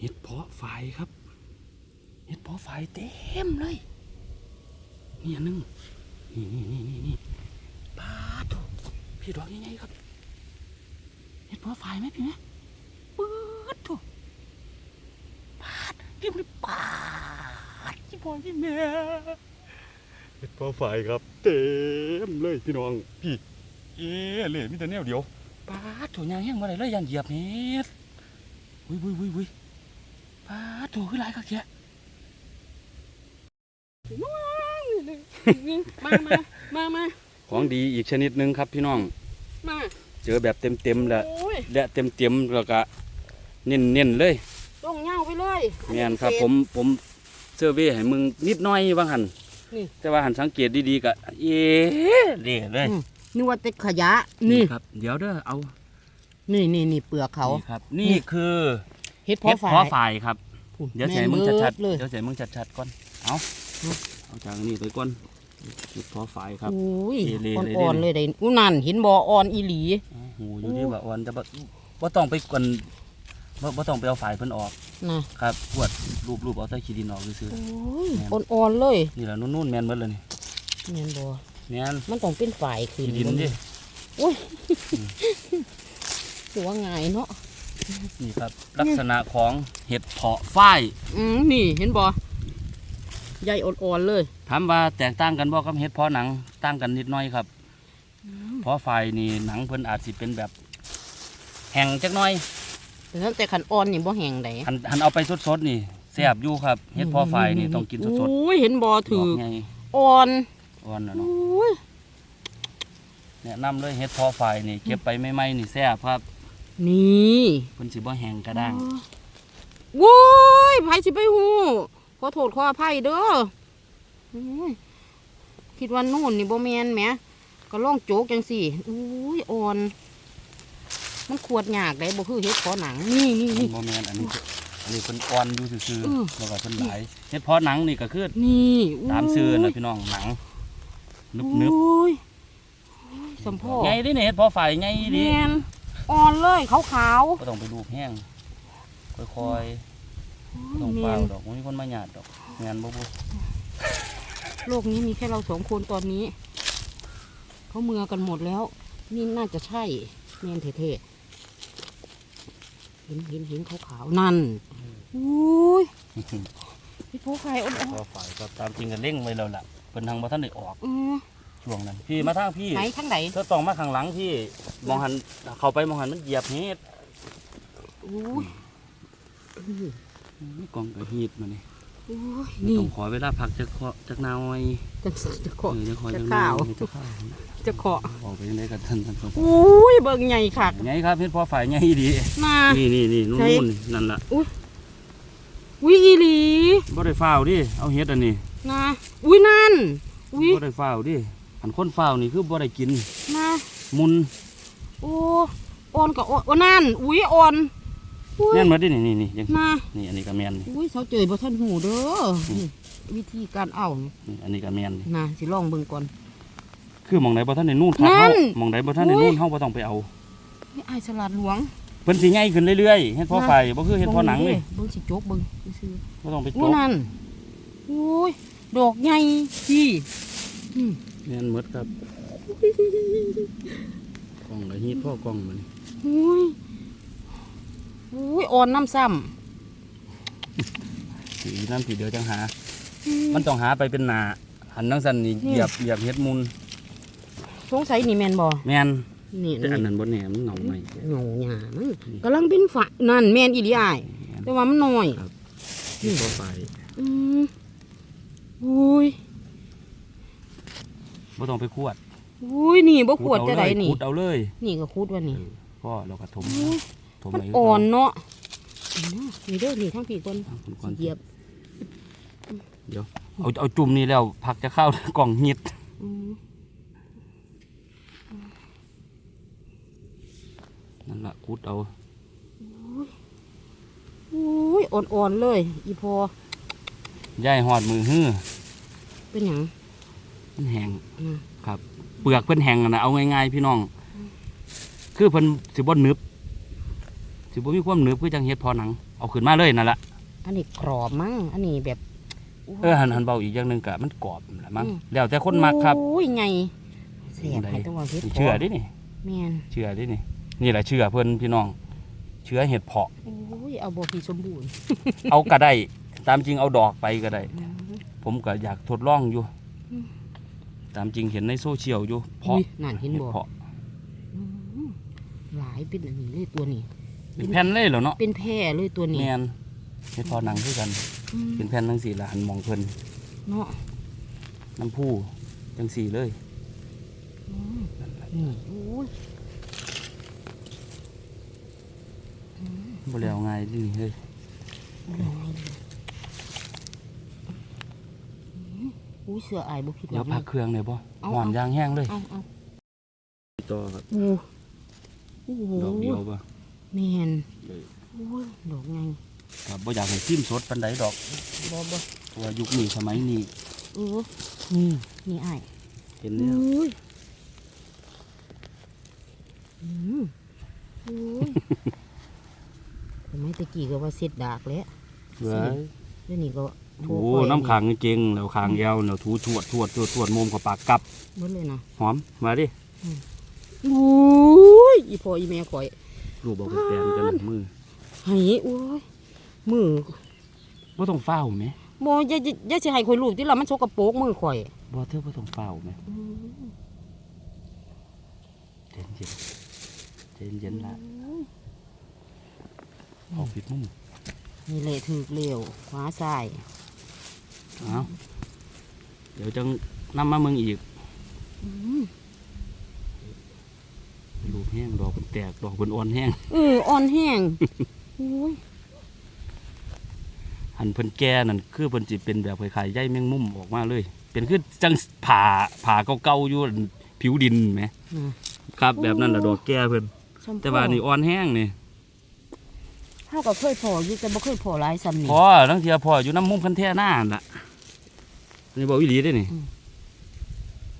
เห็ดเพาะไฟครับเห็ดเพาะไฟเต็มเลยนี่อันหนึงนี่นี่นี่นี่นี่ปาดโถพี่ดอกยังไงครับเห็ดเพาะไฟไหมพี่ไหมปื๊ดโถปาดพี่มันปาดพี่บอยพี่แม่เห็ดเพาะไฟครับ เต็มเลยพี่น้องพี่เอ๊ะเลยมีแต่แนวเดียวปาดโถยางแห้งมาเลยเลยยันเหยียบเห็ดวุ้ยวุ้ยวุ้ยวุ้ย ปาดโถขึ้นหลายคักแยะมามามามาของดีอีกชนิดหนึ่งครับพี่น้อง มา เจอแบบเต็มๆแล้วโอ้ยและเต็มๆแล้วก็เน้นๆเลยต้องเงาไปเลยแม่นครับ ผมผมเซอร์เวยให้มึงนิดหน้อยว่าหันนี่ แต่ว่าหันสังเกตดีๆก็เอ๊ะเละเลยอืม นึกว่าแต่ขยะ นี่ ครับ เดี๋ยวเด้อเอานี่นี่นี่เปลือกเขา นี่ครับ นี่คือ เฮ็ดเพเห็อดฝาเพาะยฝ่ายครับพูดเดี๋ยวใส่มึงแนชัดเบิๆเลยเดี๋ยวใส่มึงชัดๆก่อน เอาอืมเอาจากนี้ไปก่อนเห็ดเพาะฝ่ายครับโอ้ยเอเลเลยอ่อนๆเลยได้อู้นั่นเห็นบ่อ่อนอีหลีเอาหูอยู่ที่ว่าอ่อนจะบ่บ่ต้องไปกวนบ่บ่ต้องไปเอาฝ่ายเพิ่นออกนะครับปวดรูปๆเอาแต่ขี้ดินออกซื่อโอ้ยแม่นอ่อนๆเลยๆนี่แหละนุ่นๆแม่นหมดเลยนี่แม่นบ่แม่นมันต้องเป็นฝ่ายขึ้นขี้ดินดิถือว่าง่ายเนาะ นี่ครับลักษณะของเห็ดเพาะฝ้ายอืมนี่เห็นบ่ใหญ่อ่อนๆเลยถามว่าแตกต่างกันบ่กับเห็ดเพาะหนังต่างกันนิดหน้อยครับเพราะฝ้ายนี่หนังเพิ่นอาจสิเป็นแบบ แห้งจักหน้อยแต่นั้นแต่ขันอ่อนนี่บ่แห้งได้หันหันเอาไปสดๆนี่แซ่บอยู่ครับเห็ดเพาะฝ้ายนี่ต้องกินสดโอ้ยเห็นบ่ๆถืดออกไงอ่อนอ่อนน่ะโอเนาะ้ยแนะนำเลยเห็ดเพาะฝ้ายนี่เก็บไปใหม่ๆนี่แซ่บครับ นี่เพิ่นสิบ่แห้งกระด้างโว้ยไผสิไปหูขอโทษขออภัยเด้อโอ้ยคิดว่านู่นนี่บ่แมนแหมก็ล่องโจกจังสี่อุ้ยอ่อน มันขวดยากได้บ่คือเฮ็ดขอหนัง นี่นี่มันนี่บ่แม่นอันนี้อันนี้เพิ่นอ่อนอยู่ซื่อเออๆแล้วก็เพิ่นหลายเห็ดเพาะหนังนี่ก็คือนี่ยตามชื่อนะพี่น้องหนังนึบโอ้ยโอ้ยสัมพ่อๆไงดิเนี่ยเห็ดเพอฝ่ายไงแมดิน อ่อนเลยขาวก็ต้องไปดูแห้งค่อยๆๆต้องแมเปล่านดอกบ่มีคนมาหยาดดอกงานบ่บุโลกนี้มีแค่เราสองคนตอนนี้ เขาเมือกันหมดแล้ว นี่น่าจะใช่เนียนเท่ๆเห็นเห็นเห็นขาวๆนั่นอุ้ยพี่โป๊ไข่อ่อนพอฝ่ายก็ตามจริงก็เร่งไว้แล้วล่ะเพิ่นทางบ่ทันได้ออก ๆอือ ช่วงนั้นพี่มาทางพี่ไหนทั้งไหนเธอต้องมาข้างหลังพี่มองหันเข้าไปมองหันมันเหยียบเฮ็ดอุ้ยมีกองกระฮีดมานี่อุ้ยนี่ต้องขอเวลาพักจักเคาะจักหน้อยจะจะขอเออจักคอยจะจักหน้ข้าอวยจักข้าวจะขอออกไปจังไดกันท่านท่านผู้ชมอุ้ยเบิ่งใหญ่คักไงครับเฮ็ดพอฝ่ายไงดีน่านี่นี่นี่นู่ใช่นๆนั่นล่ะอุ้ยอีหลีบ่ได้ฟ้าวดิเอาเฮ็ดอันนี้นะอุ้ยนั่นอุ้ยบ่ได้ฟ้าวดิ อันคนฟ้าวนี่คือบ่ได้กินนะมุนโอ้อ่อนกับอ่อนโอ้นั่นอุ้ยอ่อนอุ้ยแม่นหมดดินี่นี่นี่จังนะนี่อันนี้ก็แม่นนี่อุ้ยเสาเจยบ่ทันหูเด้อนี่วิธีการเอานี่นี่อันนี้ก็แม่นนี่นะสิลองเบิ่งก่อนคือหมองใดบ่ทันได้นู่นครับนั่เฮานหมองใดบ่ทันได้อุ้ยนู่นเฮาบ่ต้องไปเอานี่อายสลัดหลวงเพิ่นสิใหญ่ขึ้นเรื่อยๆเฮ็ดพอนะไฟบ่คือเฮ็ดพอหนังเลยเบิ่งสิโจกเบิ่งซื่อบ่ต้องไปๆจอุ้ยกนั่นอุ้ยดอกใหญ่พี่ อืมแม่นหมดครับกล่องละฮีดพ่อกล่องมันอุ้ยอุ้ยอ่อนน้ำซ้สีนั้นสีเดียวจังหาำมันต้องหาไปเป็นหนาหันจังซั่นนี่นี่เหยียบเหยียบเฮ็ดมุนสงสัยนี่แม่นบ่แม่นนี่แต่อันนั้นบ่แหน่มันเหงาใหม่เงาหยามันกำลังเป็นฝะนั่นแม่นอีหลีอ้ายแต่ว่ามันน้อยเฮ็ดพอไฟอืมอุ้ย บ่ต้องไปขวดอุ้ยนี่บ่ขวดขุจะเอาไดเลยนี่ขุดเอาเลย นี่ก็คูดว่านี่พ่อเราก็ถมอุ้ยถมมันไว้อ่อนเนาะนี่เด้อนี่ทั้งผีคนเอาคุณก่อนเหยียบ เดี๋ยวเอาเอาจุ่มนี่แล้วผักจะเข้ากล่องหิดอืมนั่นละคุดเอาอุ้ยอ่อนๆเลย อีพอย่ายหอดมือฮื้อเป็นหยัง มันแห้งอืม ครับ เปลือกเพิ่นแห้งอะนะเอาง่ายๆพี่น้อง คือเพิ่นสิบ่หนึบสิบ่มีความหนึบคือจังเฮ็ดพอหนัง เอาขึ้นมาเลยนั่นละอันนี้กรอบมั้งอันนี้แบบ เออหันหันเบาอีกอย่างหนึ่งกะมันกรอบนั่นละมั้งอืม แล้วแต่คนมักครับ โอ้ยไงเสียบได้ให้ตัวเฮ็ดนี่เชื่อดินี่ แม่นเชื่อดินี่ นี่แหละเชื่อเพื่อนพี่น้อง เชื่อเห็ดเพาะ โอ้ยเอาบ่พี่สมบูรณ์เอาก็ได้ ตามจริงเอาดอกไปก็ได้ อืมผมก็อยากทดลองอยู่ อืมตามจริงเห็นในโซเชียลอยู่เพาะอุ้ยนั่นเห็นเห็ดบ่เพาะอืมหลายเป็นอันนี้เลยตัวนี้ เป็นแผ่นเลยเหรอเนาะเป็นแพร่เลยตัวนี้แมนเห็ดเพาะหนังคือกัน อืมเป็นแผ่นทั้งสี่ละหันมองเพิ่นเนาะน้ำผู้จังสี่เลยอืมนี่โอ้ยบ่แล้วง่ายดิเฮ้ยเอายังไงดี อืมอุ้ยเสืออายบ่ผิดหเดี๋ยววังพักเครื่องเลยบ่เอาหอนเอายางแห้งเลยเอาเอาต่อครับโอ้โอ้โหดอกเดียวบ่แม่นเลยโอ้ยดอกไงครับบ่อยากให้จิ้มสดปานใดดอกบ่บ่เพราะว่ายุคนี้สมัยนี้เออนี่นี่อ้ายเห็นโอแล้ว้ยอืมโอ้ยทำไมตะกี้ก็ว่าเสร็จดากแล้วเว้ยเดี๋ยวนี้ก็ ถูน้ำขางเก่งแล้วขางยาวแล้วถูทวดทวดทวดทวดมุมกับปากกลับเบิดเลยนะหอมมาดิโอ้ยอีพ่ออีแม่ข่อยรูปบอกเป็นแปลนกันมือไหโอ้ยมือบ่ต้องเฝ้าไหมบ่อย่าอย่าอย่าสิให้ข่อยลูกที่ละมันสกปรกมือข่อยบ่เธอบ่ต้องเฝ้าไหมเย็นเย็นเย็นเย็นละเอาผิดมุมนี่แหละถูกเร็วขวาซ้าย เอาเดี๋ยวจังนำมาเมืองอีกอืมรูปแห้งดอกเป็นแตกดอกเป็นอ่อนแห้งเอออ่อนแห้งโอ้ยหันเพิ่นแก่นั่นคือเพิ่นสิเป็นแบบคล้ายๆใยแมงมุมออกมาเลย เป็นคือจังผ่าผ่าเก่าๆอยู่ผิวดินไหมนะครับแบบนั้นล่ะดอกแก่เพิ่นชมพู่แต่ว่านี่อ่อนแห้งนี่เฮาก็เคยพออยู่แต่บ่เคยพอหลายซ้ำนี่พอทั้งเทียพออยู่น้ำมุมคันแท่หน้านั่นล่ะ นี่บอกวิลีได้อนี่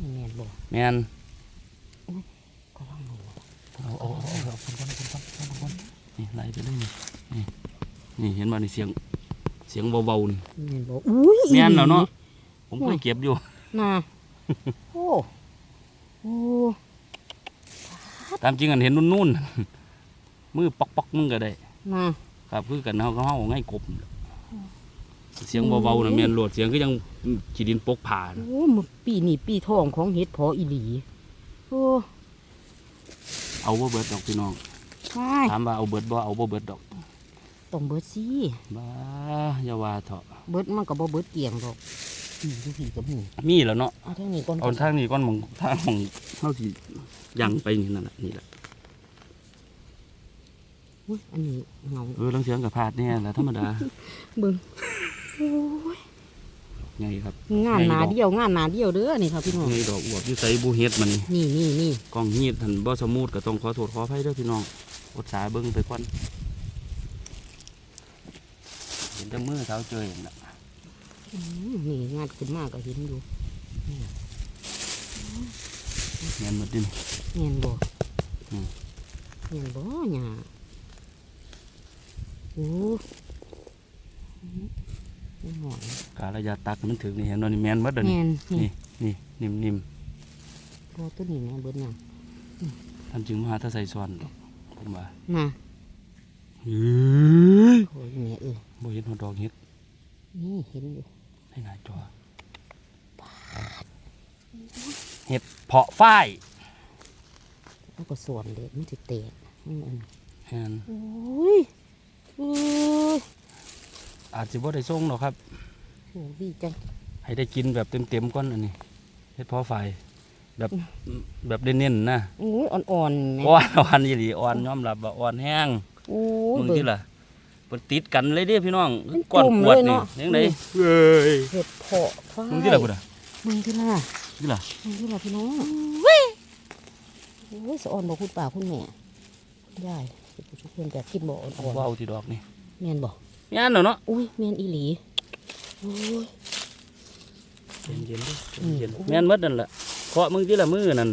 นี่แม่นบ่แมนก็ลองดูเอาเอาเอาเอาคนคนคนคนคนคนนี่ไล่ไปเลยนี่นี่นี่เห็นบ่นี่เสียงเสียงเบาๆนี่แม่นบ่อุ้ยแม่นแล้วเนาะผมเคยเก็บอยู่น่ะโอ้โอ้ตามจริงอันเห็นนุ่นๆมือปอกๆมึงก็ได้น่ะครับคือกันเฮาก็เฮาง่ายกบ เสียงเบาๆน่ะแม่นโหลดเสียงก็ยังขีดินปกผ่าน่ะโอ้มื้อปีนี้ปีทองของเฮ็ดพออีหลีโอ้เอาบ่เบิดดอกพี่น้องใช่ถามว่าเอาเบิดบ่เอาบ่เบิดดอกต้องเบิดสิบ้าอย่าว่าเถอะเบิดมันก็บ่เบิดเกลี่ยงดอกนี่ดูพี่กับหมูมีแล้วเนาะเอาทางนี้ก่อนเอาทางนี้ก่อนหมองทางของเท่าที่ยังไปนี่นั่นแหละนี่แหละอุ้ยอันนี้เงาเออลังเสียงกับพลาดเนี่ยแหละธรรมดาเบิ่งโอ้ย ไงครับงานหนาไงดอกเดียวงานหนาเดียวเด้อนี่ครับพี่น้องไงดอกอวบอยู่ใส่บูเฮ็ดมันนี่นี่นี่นี่กล้องฮีดหันบ่สมูทก็ต้องขอโทษขออภัยเด้อพี่น้องอดสาเบิ่งไปก่อนเห็นแต่มือเท้าเจออย่างน่ะอืมนี่งานขึ้นมาก็เห็นอยู่แม่นหมดดินเงียนบ่อืมเงียนบ่หยาโอ้อืมโอ้หอย กาลยาตักมันถึงนี่เห็นบ่นี่แม่นหมดเด้อแมนี่นนี่นี่นิ่มพอตัวนี้แม่เบิดหยังๆท่านจึงมาหาถ้าใส่ซ้อนดอกผมว่าน่ะเฮ้ยโอ้ยแม่เออบ่เห็นหัวดอกเฮ็ดนี่เห็นอยู่ในหน้าจอเห็ดเพาะฝ้ายแล้วก็สวนเด็มันสิแตกอืมอันแม่นโอ้ยโอ้ย อาจจะบ่ได้ส่งหรอกครับโหดีจังให้ได้กินแบบเต็มๆก่อนอันนี้เฮ็ดเพาะฝ้ายแบบแบบเน้นๆนะโอ้ยอ่อนๆแม่อ่อนอ่อนอีหลีอ่อนยอมรับว่าอ่อนแห้งโอ้ยมึงเบิ่งที่ล่ะเพิ่นติดกันเลยเด้พี่น้องเป็นก้อนกลุ่มขวดเลยนี่เนาะ ยังไงอืมเอ้ยเห็ดเพาะฝ้ายมึงที่ล่ะพุ่นน่ะมึงที่ล่ะที่ล่ะมึงที่ล่ะพี่น้องโอ้ยสะอ่อนบอกคุณป่าคุณแม่ได้ผู้ชุกเพื่อนแต่คิดบอกอ่อนว้าวที่ดอกนี่ๆแม่นบ อกยานเนาะเนาะอุ้ยแม่นอีหลีโอ้ยเย็นๆเด้ออืมเย็นๆแม่นหมดนั่นล่ะเคาะมึงที่ละมือนั่น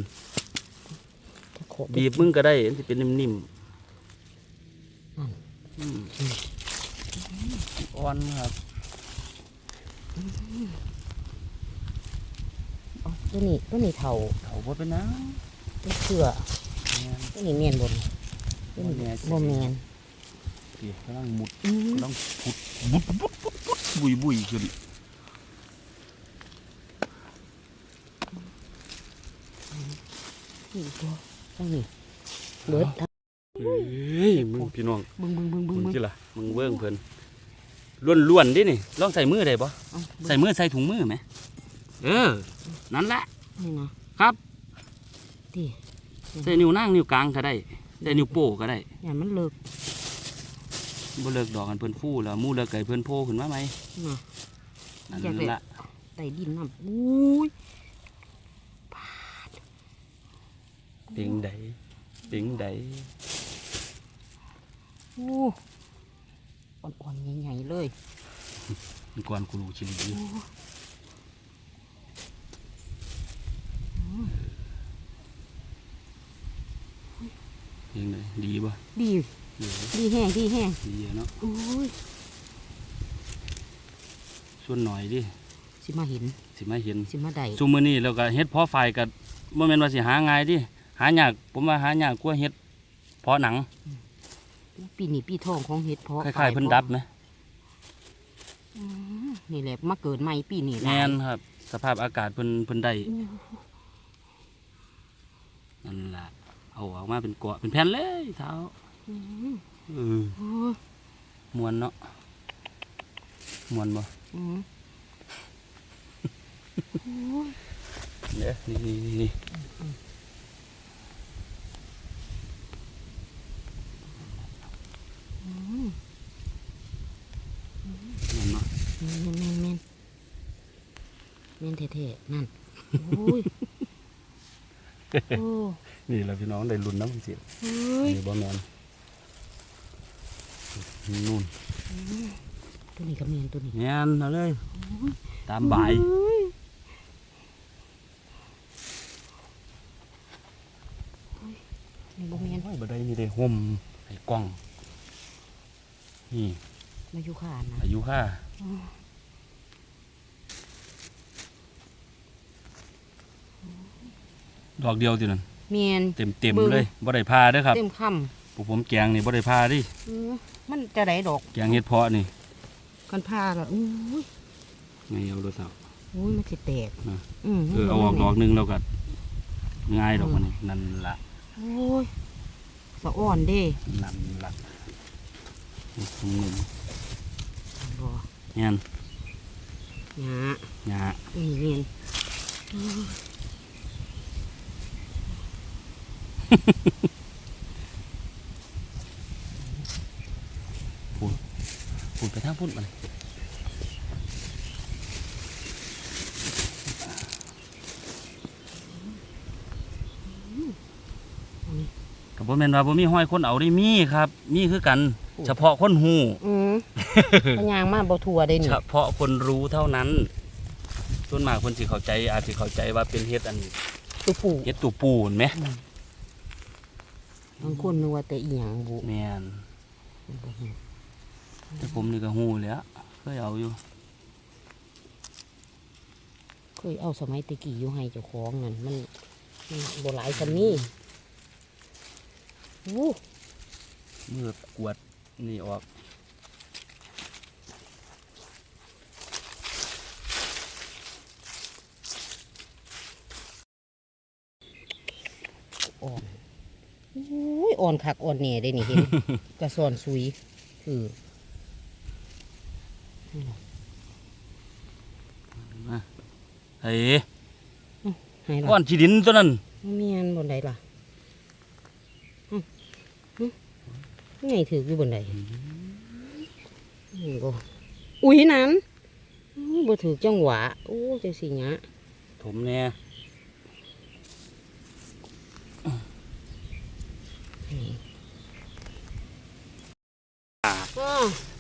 ถ้าขอบีบมึงก็ได้มันสิเป็นนิ่มนั่นๆอืมอ่อนครับเอาตัวนี้ตัวนี้เท่าเขาบ่เป็นหยังตัวเสือแม่นตัวนี้เมียนบนตัวนี้บ่แม่นบ่แมน พี่กำลังมุดอืมกำลังพุดบุดบุดบุดบุดบุยบุยขึ้นนี่ตัวตัวนี้เบิดทั้งเฮ้ยมึงพี่น้องบึงบึงบึงบึมึงงบึงจิล่ะมึงเบิ่งเพิ่นล้วนๆดินี่ลองใส่มือได้บ่เอาใส่มือใส่ถุงมือไหมเออ นั่นแหละนี่นะครับตีใส่นิ้วนางนิ้วกลางก็ได้ได้นิ้วโป้ก็ได้อย่ามันเลิก บ่เลิกดอกกันเพิ่นฟู่แล้วหมู่เลิกไก่เพิ่นโพขึ้นมาไหมนะนั่นอยากได้ ละไต่ดินน้ำอุ้ยปิงใดปิงใดโอ้อ่อนๆใหญ่ๆเลยมันก่อนกูรู้ชิลีอยู่ปิงใดดีบ่ดี ดีดีแห้งดีแห้งดีอะเนาะโอ้ยส่วนหน่อยดิสิมาเห็นสิมาเห็นสิมาได้ซุมื้อนี้แล้วก็เฮ็ดเพาะไฟก็บ่แม่นว่าสิหาง่ายดิหายากผมว่าหายากกว่าเฮ็ดเพาะหนัง ปีนี้ปีทองของเห็ดเพาะคล้ายๆเพิ่นดับนะอืมนี่แหละมาเกิดใหม่ปีนี้หลายแม่นครับ สภาพอากาศเพิ่นเพิ่นได้อู้นั่นล่ะเอาออกมาเป็นเกาะเป็นแผ่นเลยเท้าอื มเออโอ้ยมวนเนาะมวนบ่อืมโอ้ยเด้อนี่นี่นี่นี่นั่นเนาะแม่นแม่นแม่นแม่นเท่ๆนั่นโอ้ยโอ้นี่แหละพี่น้องได้ลุ้นน้ำสิเฮ้ยนี่บ่แม่น นู่นตัวนี้ก็แม่นตัวนี้แม่นเอาเลย ตามบายเฮ้ยนี่บ่แม่นโอ้ยบ่ได้นี่ได้ห่มให้กล้อง นี่มาอยู่ข้านนะอายุค่าดอกเดียวตินั่นแม่นเต็มเต็มเบิ่งเลยบ่ได้พาเด้อครับ เต็มคพ วกผมแกงนี่บ่ได้พาดิำอืมมันจะได้ดอกแกงเฮ็ดเพาะนี่กันผ้าก็อุ้ยไงเอาโทรศัพท์ อุ้ยมันสิแตกอะอืมเออเอาออกดอกหนึงแล้วก็ง่ายดอกมันนี่นั่นล่ะโอ้ยสะอ่อนเด้นั่นล่ะนี่ตรงนึงบ่แม่นหยาหญ้าอืมเมียน พูดไป ทางพุ่นมาเลยก็บ่แม่นว่าบ่มีห้อยคนเอาได้มีครับ มีคือกัน เฉพาะคนฮู้อืมพยางมาบ่ทัวได้นี่เฉพาะคนรู้เท่านั้นส่วนมากคนสิเข้าใจ อาจสิเข้าใจว่าเป็นเฮ็ดอันตัวปู่เฮ็ดตูปูนไหมบางคนนึกว่าแต่อีหยังบุแม่น แต่ผมนี่ก็ฮู้แหล้วเคยเอาอยู่เคยเอาสมัยตะกี้อยู่ให้เจ้าของนั่นมันมันบ่หลายซำนี้โอ้เมื่อกวดนี่ออกอ่อนโอ้ยอ่อนคักอ่อนแหน่ได้นี่เห็น กระสอนซุยคือ เฮ้ยให้ล่ะก้อนขี้ดินตัวนั้นบ่มีอันบนใดล่ะอืมอืมไงถืออยู่บนใดนี่ก็อุ้ยนั้นอุ้ยบ่ถือจังหวะ โอ้จังสิหยะถมแน่อ้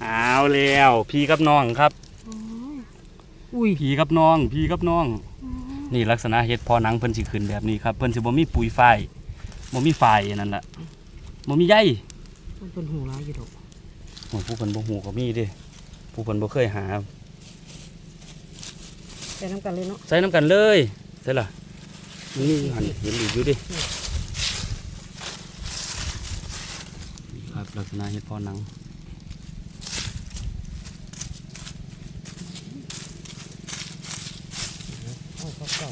เอาแล้วพี่กับน้องครับอุ้ยพี่กับน้อง พี่กับน้อง นี่ลักษณะเฮ็ดพอหนังเพิ่นสิขึ้นแบบนี้ครับเพิ่นสิบ่มีปุ๋ยฝ้ายบ่มีฝ้ายอันนั่นล่ะบ่มีใยมันเป็นหูร้ายอยู่ดอกโอ้ผู้เพิ่นบ่ฮู้ก็มีเด้ผู้เพิ่นบ่เคยหาใส่น้ำกันเลยเนาะใส่น้ำกันเลยใส่ล่ะมันนี่หันเห็นอีกอยู่ดินี่ครับลักษณะเห็ดเพอหนัง เอาเข้าเก่า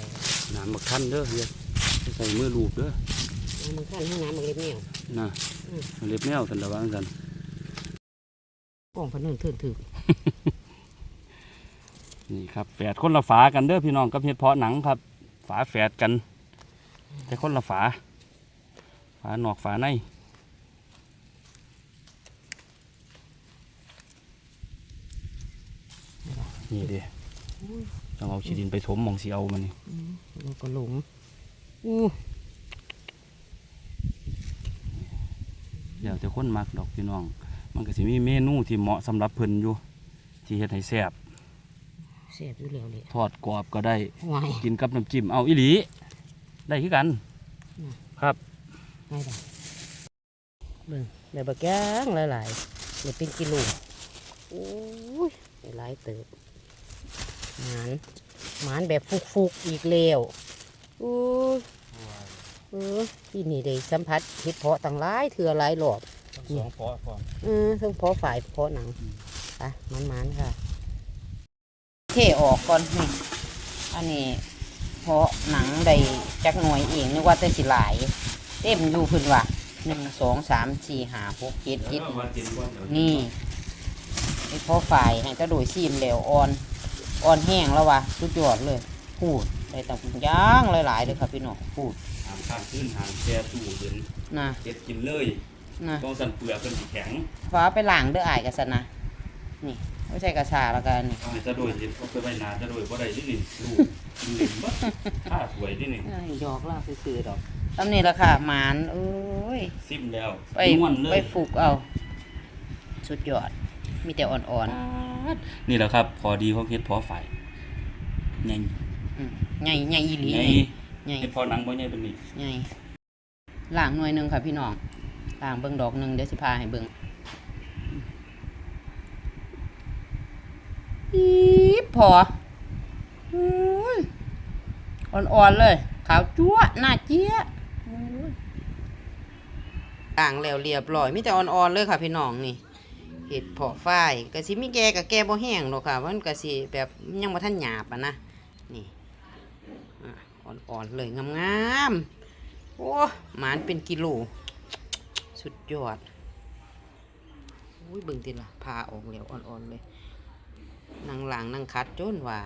น้ำบักทันเด้อเฮียใส่มือลูบเด้อน้ำมันขั้นให้น้ำมันเล็บแมวน่ะอืมเล็บแมวสันระวังกันกล่องพะเนินเถินถือนี่ครับแฝดคนละฝากันเด้อพี่น้องกับเห็ดเพาะหนังครับ ฝาแฝดกัน แต่คนละฝา ฝานอกฝาในนี่เด้ต้องเอาชีดินไปถมหมองสีเอามันนี่ แล้วก็หลงอู้เดี๋ยวแต่คนมักดอกพี่น้อง มันก็สิมีเมนูที่เหมาะสำหรับเพิ่นอยู่ ที่เฮ็ดให้แซ่บเสียบอยู่แล้วเลยทอดกรอบก็ได้วายกินกับน้ำจิ้มเอาอีหลี ได้คือกันอืมครับไม่ได้เบิ่งได้บะแกงหลายๆเดี๋ยวเป็นกิโลโอ้ยได้หลายเติบหมาน หมานแบบฟุกๆอีกแล้วอู้ยเออที่นี่ได้สัมผัสเห็ดเพาะต่างหลายเถื่อหลายหลอบสองพอพร้อมเออทั้งเพาะฝ่ายเพาะหนังอืมอะมันมันๆค่ะ เทออกก่อนนี่อันนี้เพาะหนังได้จักหน่วยเองนึกว่าแต่สิหลาย เต็มอยู่เพิ่นว่าหนึ่งสองสามสี่ห้าหกเจ็ดเจ็ดนี่ไอ้เพาะฝ่ายให้กระโดดซีมแล้วอ่อน อ่อนแห้งแล้วว่ะสุดยอดเลยพูดได้ต่างย่างหลายๆเลยครับพี่น้องพูดหามข้ามขึ้นหามแช่ตู้เย็นนะเก็บกินเลยนะต้องสั่นเปลือกเป็นสีแข็งฟ้าไปล้างเด้ออายกันซะนะนี่ไม่ใช่กระชาแล้วกันนี่เอาให้จะโดยเห็นเขาไปไว้นาจะโดยบ่ได้ที่นี่ลูกกินเหลมบ่ข้าสวยที่นี่เอ้ยหยอกล่าซื่อๆดอกตำนี้ละค่ะหมานเอ้ยซิมแล้วไปนวลเลไปยฝึกเอา สุดยอด มีแต่อ่อนนี่แหละครับพอดีของเฮ็ดพอไฟใหญ่ๆอืมใหญ่ใหญ่อีหลีใหญ่ใหญ่เฮ็ดพอหนังบ่ใหญ่เป็นนี่ใหญ่ล่างหน่วยหนึ่งค่ะพี่น้องล่างเบิ่งดอกหนึ่งเดี๋ยวสิพาให้เบิ่งอีบพออุ้ยอ่อนๆเลยขาวจั๊วะหน้าเจี๊ยะอุ้ยล่างแล้วเรียบร้อยมีแต่อ่อนๆเลยค่ะพี่น้องนี่ เห็ดเพาะฝ้ายกะสิมีแกกับแกบ่แห้งหรอกค่ะมันกะสิแบบยังบ่ทันหยาบอะนะนี่อ่อนๆเลยงามๆโอ้หมานเป็นกิโลสุดยอดอุ้ยเบิ่งติล่ะพาออกแล้วอ่อนๆเลยนั่งหลังนั่งคัดจนว่า